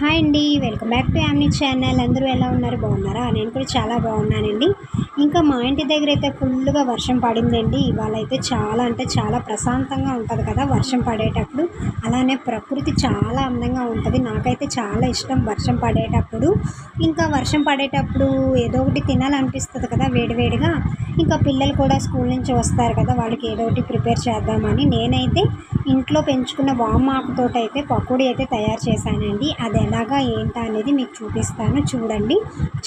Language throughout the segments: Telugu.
హాయ్ అండి welcome back to Yamni channel. అందరూ ఎలా ఉన్నారు? బాగున్నారా? నేను కూడా చాలా బాగున్నానండి. ఇంకా మా ఇంటి దగ్గర అయితే ఫుల్గా వర్షం పడిందండి. ఇవాళ అయితే చాలా అంటే చాలా ప్రశాంతంగా ఉంటుంది కదా వర్షం పడేటప్పుడు. అలానే ప్రకృతి చాలా అందంగా ఉంటుంది. నాకైతే చాలా ఇష్టం వర్షం పడేటప్పుడు. ఇంకా వర్షం పడేటప్పుడు ఏదో ఒకటి తినాలనిపిస్తుంది కదా వేడివేడిగా ఇంకా పిల్లలు కూడా స్కూల్ నుంచి వస్తారు కదా వాళ్ళకి ఏదో ఒకటి ప్రిపేర్ చేద్దామని. నేనైతే ఇంట్లో పెంచుకున్న వామాకుతో అయితే పకోడీ అయితే తయారు చేశానండి. అది ఎలాగా ఏంటా అనేది మీకు చూపిస్తాను. చూడండి.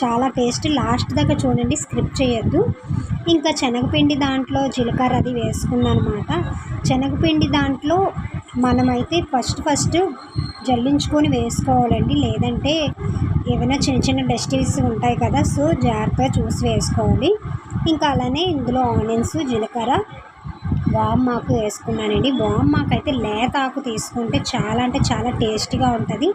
చాలా టేస్ట్. లాస్ట్ దాకా చూడండి. స్క్రిప్ట్ చేయొద్దు. ఇంకా శనగపిండి దాంట్లో జీలకర్ర అది వేసుకున్నాను అనమాట శనగపిండి దాంట్లో మనమైతే ఫస్ట్ ఫస్ట్ జల్లించుకొని వేసుకోవాలండి. లేదంటే ఏమైనా చిన్న చిన్న డస్టీస్ ఉంటాయి కదా సో జాగ్రత్తగా చూసి వేసుకోవాలి. ఇంకా అలానే ఇందులో ఆనియన్స్ జీలకర్ర వామాకు వేసుకున్నానండి. వామాకు అయితే లేత ఆకు తీసుకుంటే చాలా అంటే చాలా టేస్టీగా ఉంటుంది.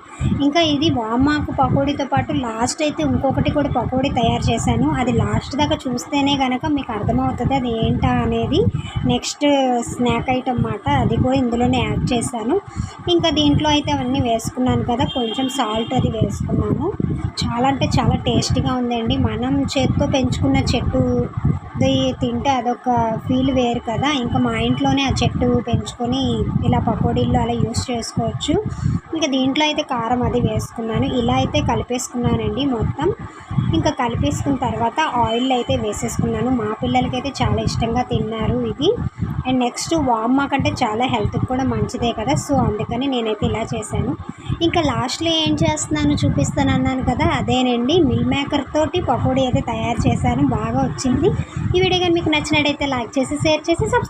ఇంకా ఇది వామాకు పకోడీతో పాటు లాస్ట్ అయితే ఇంకొకటి కూడా పకోడీ తయారు చేశాను. అది లాస్ట్ దాకా చూస్తేనే కనుక మీకు అర్థమవుతుంది అది ఏంటా అనేది నెక్స్ట్ స్నాక్ ఐటమ్ అన్నమాట అది కూడా ఇందులోనే యాడ్ చేశాను. ఇంకా దీంట్లో అయితే అవన్నీ వేసుకున్నాను కదా కొంచెం సాల్ట్ అది వేసుకున్నాను. చాలా అంటే చాలా టేస్టీగా ఉందండి. మనం చేత్తో పెంచుకున్న చెట్టు తింటే అదొక ఫీల్ వేరు కదా. ఇంకా మా ఇంట్లోనే ఆ చెట్టు పెంచుకొని ఇలా పకోడీల్లో అలా యూస్ చేసుకోవచ్చు. ఇంకా దీంట్లో అయితే కారం అది వేసుకున్నాను. ఇలా అయితే కలిపేసుకున్నానండి మొత్తం. ఇంకా కలిపేసుకున్న తర్వాత ఆయిల్ అయితే వేసేసుకున్నాను. మా పిల్లలకైతే చాలా ఇష్టంగా తిన్నారు ఇది. అండ్ నెక్స్ట్ వామ్మా కంటే చాలా హెల్త్కి కూడా మంచిదే కదా. సో అందుకని నేనైతే ఇలా చేశాను. ఇంకా లాస్ట్లో ఏం చేస్తున్నాను చూపిస్తాను అన్నాను కదా. అదేనండి మిల్ మేకర్ తోటి పకోడీ అయితే తయారు చేశాను. బాగా వచ్చింది. ఈ వీడియో కానీ మీకు నచ్చినట్టయితే లైక్ చేసి షేర్ చేసి సబ్స్క్రైబ్